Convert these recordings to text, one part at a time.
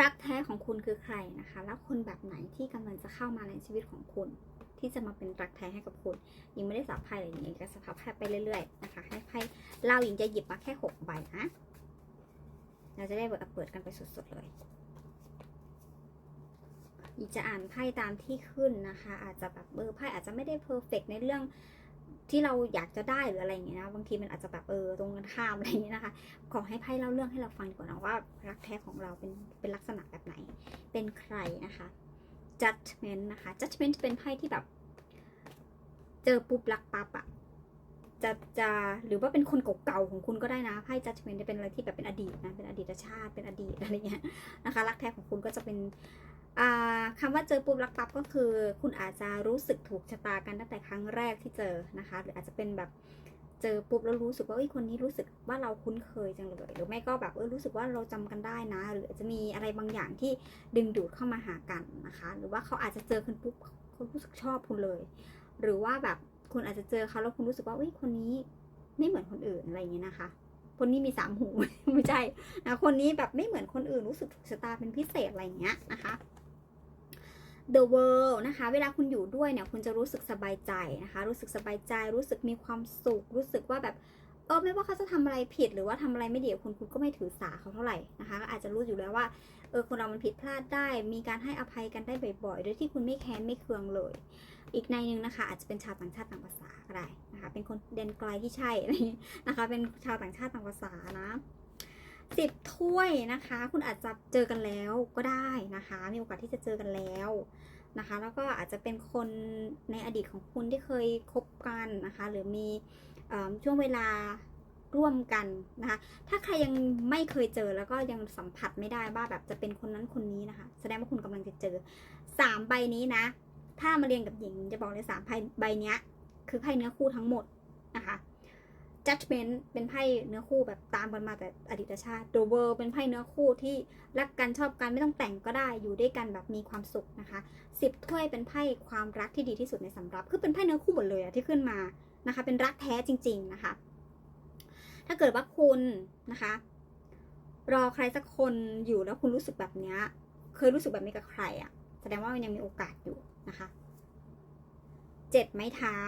รักแท้ของคุณคือใครนะคะ แล้วคนแบบไหนที่กำลังจะเข้ามาในชีวิตของคุณ ที่จะมาเป็นรักแท้ให้กับคุณ ยิงไม่ได้สับไพ่อะไรอย่างเงี้ยก็สับไพ่ไปเรื่อยๆนะคะ ให้ไพ่เราหญิงจะหยิบมาแค่หกใบนะเราจะได้เปิดเปิดกันไปสดๆเลยหญิงจะอ่านไพ่ตามที่ขึ้นนะคะ อาจจะแบบเออไพ่อาจจะไม่ได้เพอร์เฟกในเรื่อง ที่เราอยากจะได้หรืออะไรอย่างเงี้ยนะบางทีมันอาจจะแบบเออตรงกันข้ามอะไรอย่างเงี้ยนะคะ ขอให้ไพ่เล่าเรื่องให้เราฟังก่อนนะว่ารักแท้ของเราเป็นเป็นลักษณะแบบไหน เป็นใครนะคะ judgment นะคะ judgment เป็นไพ่ที่แบบ เจอปุ๊บรักปั๊บอะจะจะหรือว่าเป็นคนเก่าๆของคุณก็ได้นะไพ่ judgment จะเป็นอะไรที่แบบเป็นอดีตนะเป็นอดีตชาติเป็นอดีตอะไรเงี้ยนะคะ รักแท้ของคุณก็จะเป็น คำว่าเจอปุ๊บรักปั๊บก็คือ คุณอาจจะรู้สึกถูกชะตากันตั้งแต่ครั้งแรกที่เจอนะคะ หรืออาจจะเป็นแบบเจอปุ๊บแล้วรู้สึกว่าเอ้ยคนนี้รู้สึกว่าเราคุ้นเคยจังเลย หรือไม่ก็แบบเออรู้สึกว่าเราจำกันได้นะ หรืออาจจะมีอะไรบางอย่างที่ดึงดูดเข้ามาหากันนะคะ หรือว่าเขาอาจจะเจอคุณปุ๊บเขารู้สึกชอบคุณเลย หรือว่าแบบคุณอาจจะเจอเขาแล้วคุณรู้สึกว่าเอ้ยคนนี้ไม่เหมือนคนอื่นอะไรอย่างเงี้ยนะคะ คนนี้มีสามหูไม่ใช่นะคนนี้แบบไม่เหมือนคนอื่นรู้สึกถูกชะตาเป็นพิเศษอะไรอย่างเงี้ยนะคะ The World นะคะ เวลาคุณอยู่ด้วยเนี่ย คุณจะรู้สึกสบายใจนะคะ รู้สึกสบายใจ รู้สึกมีความสุข รู้สึกว่าแบบ เออ ไม่ว่าเขาจะทำอะไรผิด หรือว่าทำอะไรไม่ดีกับคุณ คุณก็ไม่ถือสาเขาเท่าไหร่นะคะ ก็อาจจะรู้อยู่แล้วว่า เออ คนเรามันผิดพลาดได้ มีการให้อภัยกันได้บ่อยๆ โดยที่คุณไม่แค้นไม่เคืองเลย อีกในหนึ่งนะคะ อาจจะเป็นชาวต่างชาติต่างภาษาก็ได้นะคะ เป็นคนเดนไกลที่ใช่นะคะ เป็นชาวต่างชาติต่างภาษานะ สิบถ้วยนะคะ คุณอาจจะเจอกันแล้วก็ได้นะคะ มีโอกาสที่จะเจอกันแล้วนะคะ แล้วก็อาจจะเป็นคนในอดีตของคุณที่เคยคบกันนะคะ หรือมีอช่วงเวลาร่วมกันนะคะ ถ้าใครยังไม่เคยเจอแล้วก็ยังสัมผัสไม่ได้ว่าแบบจะเป็นคนนั้นคนนี้นะคะ แสดงว่าคุณกำลังจะเจอสามใบนี้นะ ถ้ามาเรียนกับหญิงจะบอกเลยสามใบเนี้ย คือไพ่เนื้อคู่ทั้งหมดนะคะ judgment เป็นไพ่เนื้อคู่แบบตามกันมาแต่อดีตชาติ the world เป็นไพ่เนื้อคู่ที่รักกันชอบกันไม่ต้องแต่งก็ได้อยู่ด้วยกันแบบมีความสุขนะคะสิบถ้วยเป็นไพ่ความรักที่ดีที่สุดในสำรับ คือเป็นไพ่เนื้อคู่หมดเลยอะที่ขึ้นมานะคะ เป็นรักแท้จริง ๆนะคะ ถ้าเกิดว่าคุณนะคะ รอใครสักคนอยู่แล้วคุณรู้สึกแบบเนี้ยเคยรู้สึกแบบนี้กับใครอะแสดงว่ามันยังมีโอกาสอยู่นะคะเจ็ดไม้เท้า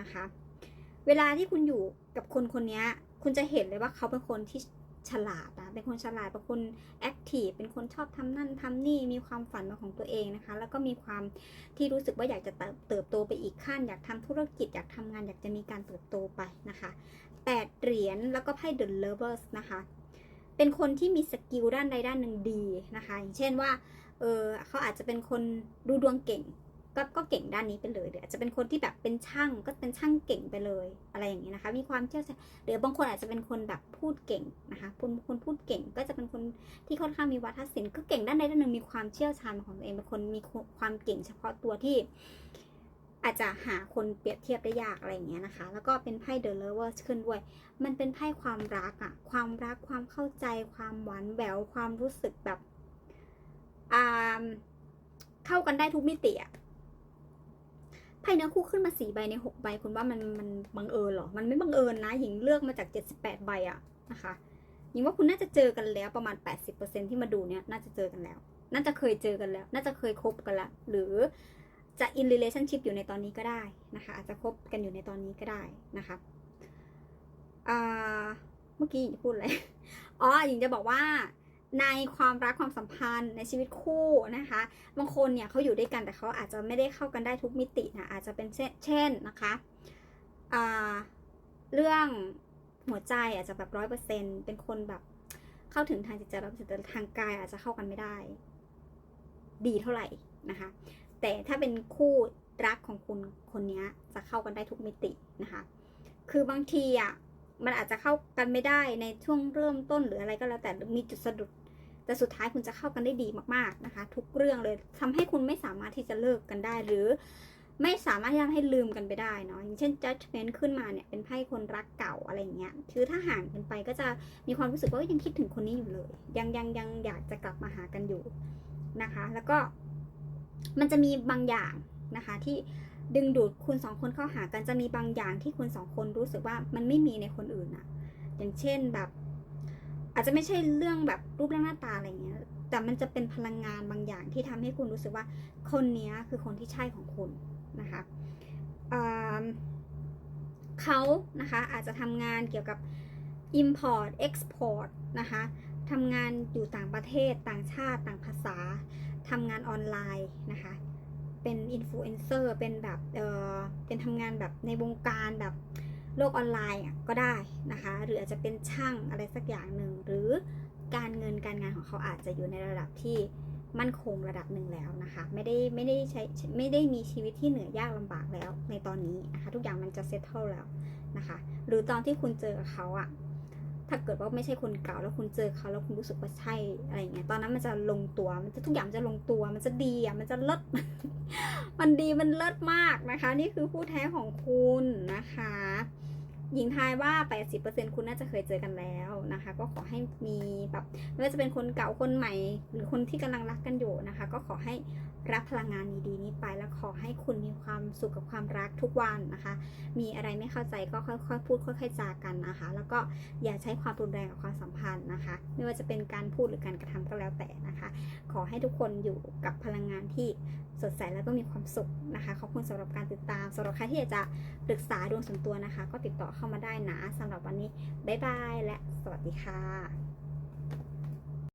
นะคะ เวลาที่คุณอยู่กับคนคนนี้คุณจะเห็นเลยว่าเขาเป็นคนที่ฉลาดนะ เป็นคนฉลาด เป็นคนแอคทีฟ เป็นคนชอบทำนั่นทำนี่ มีความฝันเป็นของตัวเองนะคะ แล้วก็มีความที่รู้สึกว่าอยากจะเติบโตไปอีกขั้น อยากทำธุรกิจ อยากทำงาน อยากจะมีการเติบโตไปนะคะแปดเหรียญ แล้วก็ไพ่ The Lovers นะคะ เป็นคนที่มีสกิลด้านใดด้านหนึ่งดีนะคะ อย่างเช่นว่า เออเขาอาจจะเป็นคนดูดวงเก่ง ก็ก็เก่งด้านนี้ไปเลยหรืออาจจะเป็นคนที่แบบเป็นช่างก็เป็นช่างเก่งไปเลยอะไรอย่างนี้นะคะ มีความเชี่ยวชาญหรือบางคนอาจจะเป็นคนแบบพูดเก่งนะคะคนคนพูดเก่งก็จะเป็นคนที่ค่อนข้างมีวัฒนศิลป์ก็เก่งด้านใดด้านหนึ่งมีความเชี่ยวชาญของตัวเองเป็นคนมีความเก่งเฉพาะตัวที่อาจจะหาคนเปรียบเทียบได้ยากอะไรอย่างเงี้ยนะคะ แล้วก็เป็นไพ่ The Lovers ขึ้นด้วย มันเป็นไพ่ความรักอะความรักความเข้าใจ ความหวานแหววความรู้สึกแบบอ่าเข้ากันได้ทุกมิติอะ ไพ่เนื้อคู่ขึ้นมาสี่ใบในหกใบคุณว่ามันมันบังเอิญเหรอ มันไม่บังเอิญนะหญิงเลือกมาจากเจ็ดสิบแปดใบอะนะคะหญิงว่าคุณน่าจะเจอกันแล้วประมาณแปดสิบเปอร์เซ็นที่มาดูเนี่ยน่าจะเจอกันแล้ว น่าจะเคยเจอกันแล้ว น่าจะเคยคบกันล้วหรือจะ in relationship อยู่ในตอนนี้ก็ได้นะคะ อาจจะคบกันอยู่ในตอนนี้ก็ได้นะคะอ่าเมื่อกี้หญิงจะพูดอะไรอ๋อหญิงจะบอกว่า ในความรักความสัมพันธ์ในชีวิตคู่นะคะ บางคนเนี่ยเขาอยู่ด้วยกันแต่เขาอาจจะไม่ได้เข้ากันได้ทุกมิตินะอาจจะเป็นเช่นนะคะเรื่องหัวใจอาจจะแบบร้อยเปอร์เซ็นเป็นคนแบบเข้าถึงทางจิตใจร้อยเปอร์เซ็นต์แต่ทางกายอาจจะเข้ากันไม่ได้ ดีเท่าไหร่นะคะ แต่ถ้าเป็นคู่รักของคุณคนนี้จะเข้ากันได้ทุกมิตินะคะ คือบางทีอะ มันอาจจะเข้ากันไม่ได้ในช่วงเริ่มต้นหรืออะไรก็แล้วแต่มีจุดสะดุด แต่สุดท้ายคุณจะเข้ากันได้ดีมากๆนะคะ ทุกเรื่องเลยทำให้คุณไม่สามารถที่จะเลิกกันได้ หรือไม่สามารถที่จะให้ลืมกันไปได้เนาะอย่างเช่น judgment ขึ้นมาเนี่ยเป็นไพ่คนรักเก่าอะไรเงี้ยคือถ้าห่างกันไปก็จะมีความรู้สึกว่ายังคิดถึงคนนี้อยู่เลย ยังยังยังอยากจะกลับมาหากันอยู่นะคะ แล้วก็มันจะมีบางอย่างนะคะที่ ดึงดูดคุณสองคนเข้าหากันจะมีบางอย่างที่คุณสองคนรู้สึกว่ามันไม่มีในคนอื่นอะอย่างเช่นแบบ อาจจะไม่ใช่เรื่องแบบรูปร่างหน้าตาอะไรเงี้ย แต่มันจะเป็นพลังงานบางอย่างที่ทำให้คุณรู้สึกว่าคนนี้คือคนที่ใช่ของคุณนะคะเขานะคะอาจจะทำงานเกี่ยวกับ import export นะคะทำงานอยู่ต่างประเทศต่างชาติต่างภาษาทำงานออนไลน์นะคะ เป็นอินฟลูเอนเซอร์เป็นแบบเออเป็นทำงานแบบในวงการแบบโลกออนไลน์ก็ได้นะคะ หรืออาจจะเป็นช่างอะไรสักอย่างหนึ่ง หรือการเงินการงานของเขาอาจจะอยู่ในระดับที่มั่นคงระดับหนึ่งแล้วนะคะ ไม่ได้ไม่ได้ใช้ไม่ได้มีชีวิตที่เหนื่อยยากลำบากแล้วในตอนนี้นะคะ ทุกอย่างมันจะเซตเทิลแล้วนะคะ หรือตอนที่คุณเจอกับเขาอะ ถ้าเกิดว่าไม่ใช่คนเก่าแล้วคุณเจอเขาแล้วคุณรู้สึกว่าใช่อะไรเงี้ยตอนนั้นมันจะลงตัวมันจะทุกอย่างจะลงตัว มันจะดีอะมันจะเลิศมันดีมันเลิศมากนะคะ นี่คือผู้แท้ของคุณนะคะ หญิงทายว่า 80%คุณน่าจะเคยเจอกันแล้วนะคะ ก็ขอให้มีแบบไม่ว่าจะเป็นคนเก่าคนใหม่ หรือคนที่กำลังรักกันอยู่นะคะ ก็ขอให้รับพลังงานดีๆนี้ไป แล้วขอให้คุณมีความสุขกับความรักทุกวันนะคะ มีอะไรไม่เข้าใจก็ค่อยๆพูดค่อยๆจากันนะคะ แล้วก็อย่าใช้ความรุนแรงกับความสัมพันธ์นะคะ ไม่ว่าจะเป็นการพูดหรือการกระทำก็แล้วแต่นะคะ ขอให้ทุกคนอยู่กับพลังงานที่สดใสแล้วก็มีความสุขนะคะ ขอบคุณสำหรับการติดตามสำหรับใครที่อยากจะปรึกษาดวงส่วนตัวนะคะ ก็ติดต่อเข้าเข้ามาได้นะสำหรับวันนี้บ๊ายบายและสวัสดีค่ะ